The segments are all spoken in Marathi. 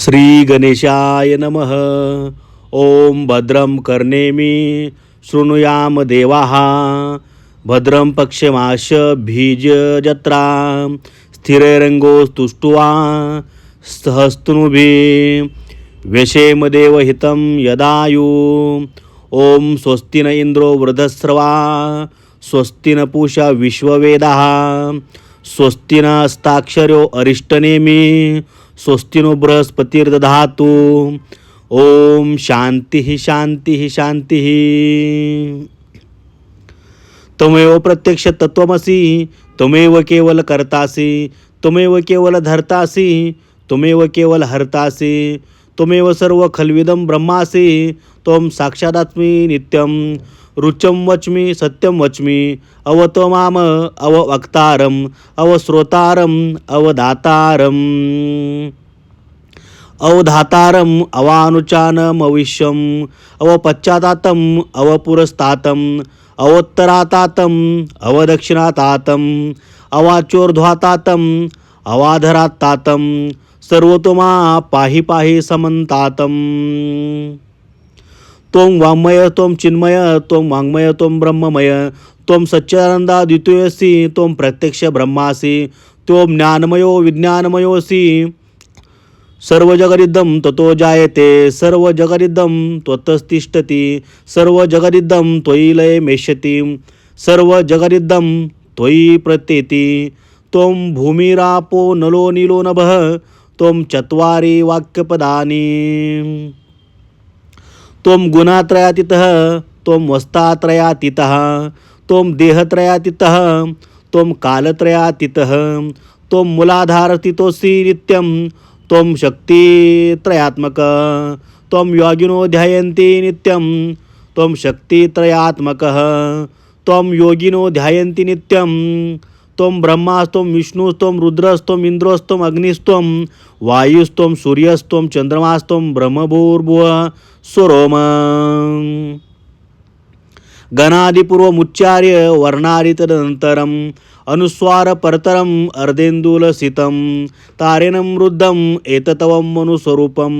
श्री गणेशाय नमः. ओम भद्रं कर्णेमि शृणुयाम देवाः. भद्रं पक्षमाश बीजजत्रा स्थिररङ्गोस्तुष्ट्वा सहस्तनुभिः व्यशेम हितं यदायु. ॐ स्वस्ति न इन्द्रो वृधस्रवा स्वस्ति न पूषा विश्ववेदः स्वस्ति न हस्ताक्षरो अरिष्टनेमी स्वस्तिनो नो बृहस्पतिर्दधातु। ओम शांती शांती शांती। त्वमेव प्रत्यक्ष तत्वमसी त्वमेव केवल कर्तासि त्वमेव केवल धर्तासि त्वमेव केवल हर्तासि त्वमेव सर्व खलविदम ब्रह्मासि त्वं साक्षादात्मी नित्यं रुचं वच्मि सत्यं वच्मि अव अववक्तारम् अवश्रोतारम् अवधातारम अवधातारम् अवानुचानमविश्यम् अवपश्चातातम् अवपुरस्तातम् अवोत्तरातातम अवदक्षिणातातम अवाचोर्ध्वातातम अवाधरातातम सर्वतोमा पाहि पाहि समन्तातम्। त्वं वाङ्मय त्वं चिन्मय त्वं वाङ्मय त्वं ब्रह्ममय त्वं सच्चिदानन्दा द्वितीयसि त्वं प्रत्यक्ष ब्रह्मासि त्वं ज्ञानमयो विज्ञानमयोऽसि। सर्वजगदिदं ततो जायते सर्वजगदिदं त्वतस्तिष्ठति सर्वजगदिदं त्वयि लयमेष्यति सर्वजगदिदं त्वयि प्रत्येति। त्वं भूमिरापो नलो नीलो नभः त्वं चत्वारि वाक्यपदानि। त्वं गुणात्रयातीतः त्वं वस्तात्रयातीतः त्वं देहत्रयातीतः त्वं कालत्रयातीतः त्वं मूलाधारस्थितोऽसि नित्यं त्वं शक्तित्रयात्मक त्वं योगिनो ध्यायन्ति नित्यं त्वं शक्तित्रयात्मकः त्वं योगिनो ध्यायन्ति नित्यं त्वं ब्रह्मास्त्वं विष्णुस्त्वं रुद्रस्त्वम् इन्द्रस्त्वम् अग्निस्त्वं वायुस्त्वं सूर्यस्त्वं चंद्रमास्त्वं ब्रह्मभूर्भुव स्वरोम गणादिपूर्वमुच्चार्य वर्णादि अनुस्वार परतरम् अर्धेन्दुलसितं तारेणं रुद्धम् एततवम मनुस्वरूपम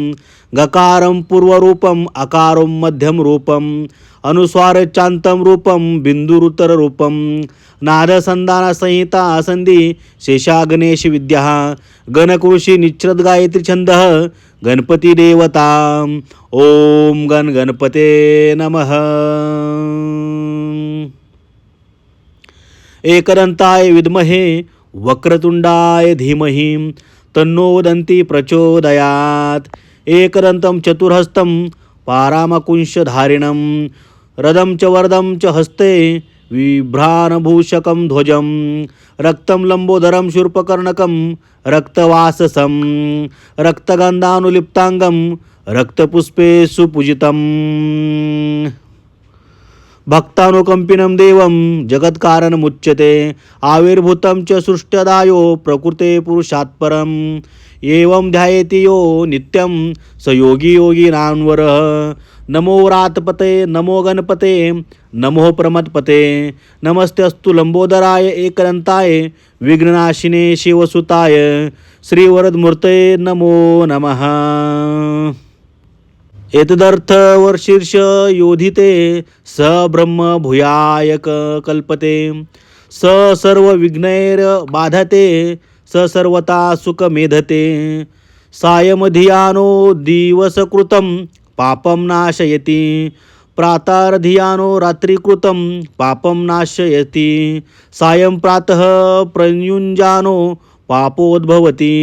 गकारं पूर्वरूपम् अकारम मध्यम रूपम् अनुस्वारचान्तं रूपं बिन्दुरुत्तररूपं नादसन्धानसंहिता आसन्दी शेषा गणेशविद्या गणकृषी निच्छ्रद गायत्री छंद गणपती देवता ओम गण गणपते नमः। एकदन्ताय विद्महे वक्रतुण्डाय धीमही तन्नो प्रचोदयात प्रचोदयात् एकदन्तं चतुर्हस्तं पारामकुंशधारिणं रदं च वरदं च हस्ते विभ्रानभूषकं ध्वजं रक्तं लम्बोदरं शूर्पकर्णकं रक्तवाससं रक्तगन्धानुलिप्ताङ्गं रक्तपुष्पे सुपूजितम् भक्तानुकंपिनं देवं जगत्कारणमुच्यते आविर्भूतं च सृष्ट्यदायो प्रकृते पुरुषात् परम्। एवं ध्यायेति यो नित्यं स योगी योगिनान्वरः। नमो रातपते नमो गणपते नमो प्रमदपते नमस्तेऽस्तु लंबोदराय एकदन्ताय विघ्ननाशिने शिवसुताय। श्रीवरदमूर्तये नमो नमः। एतदर्थवर्षीर्ष योधिते स ब्रह्म भूयायक कल्पते स सर्वविघ्नैर्बाधते स सर्वता सुखमेधते सायमधियानो दिवसकृतं पापं नाशयति। प्रातारधियानो रात्रिकृतं पापं नाशयति। सायं प्रातः प्रयुञ्जानो पापोद्भवति।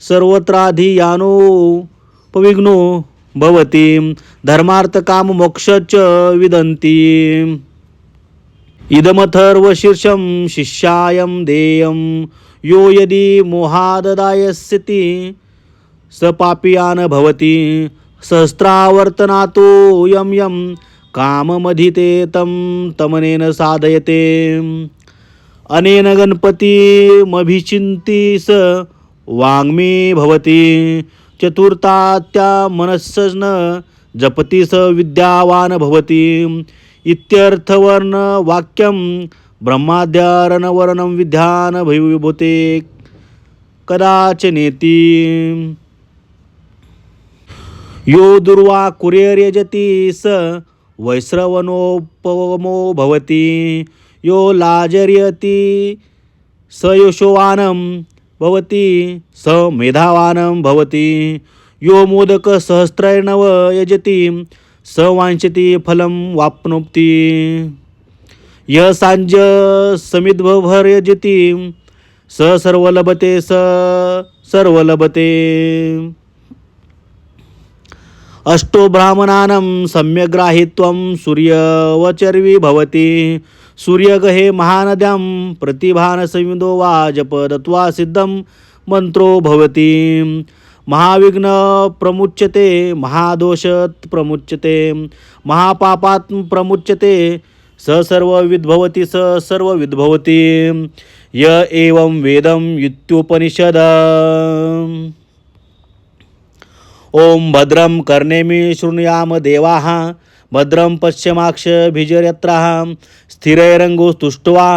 सर्वत्राधियानो पविघ्नो भवति धर्मार्थकाममोक्ष च विदन्ति। इदमथर्वशीर्षं शिष्यायं देयं। यो यदि मोहाददायस्यति स पापियान भवति। सहस्रावर्तनातो यम यं काममधिते तं तमनेन साधयते। अनेन गणपतिमभिचिन्ति स वाङ्मी भवति। चतुर्थात्या मनस्सन जपति स विद्यावान् भवति. इत्यर्थवर्णवाक्यं ब्रह्माद्यारणवर्णम विध्यान विभूते कदाचनेती. यो दुर्वा कुर्यर्यजति स वैश्रवणोपमो भवति. यो लाजर्यति स यशोवानं भवति स मेधावानं भवति। यो मोदकसहस्रैर्नव यजती स वाञ्छति फलं वाप्नोप्ती य सांज समिद्भर्यजति स सर्वलभते स सर्वलभते। अष्टो ब्राह्मणानं सम्यग्राहित्वं सूर्यवचर्वी भवति। सूर्यगहे महानद्यां प्रतिभानसंविदो वा जपदत्वा सिद्धं मन्त्रो भवति। महाविघ्न प्रमुच्यते महादोष प्रमुच्यते महापापात् प्रमुच्यते स सर्वविद्भवति स सर्वविद्भवति। य एवं वेदं युत्युपनिषद। ॐ भद्रं कर्णेमि शृणुयाम देवा। भद्रं पश्यमाक्षभिजर्यत्राः स्थिरैरङ्गुस्तुष्ट्वा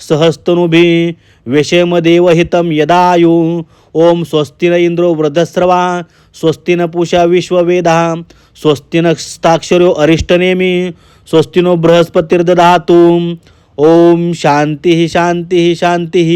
सहस्तनुभिः विषेमदेवहितं यदायु। ॐ स्वस्ति न इन्द्रो वृद्धस्रवा स्वस्ति न पूषा विश्ववेदा स्वस्ति न स्ताक्षरो अरिष्टनेमि स्वस्ति नो बृहस्पतिर्दधातु ॐ शान्तिः शान्तिः शान्तिः।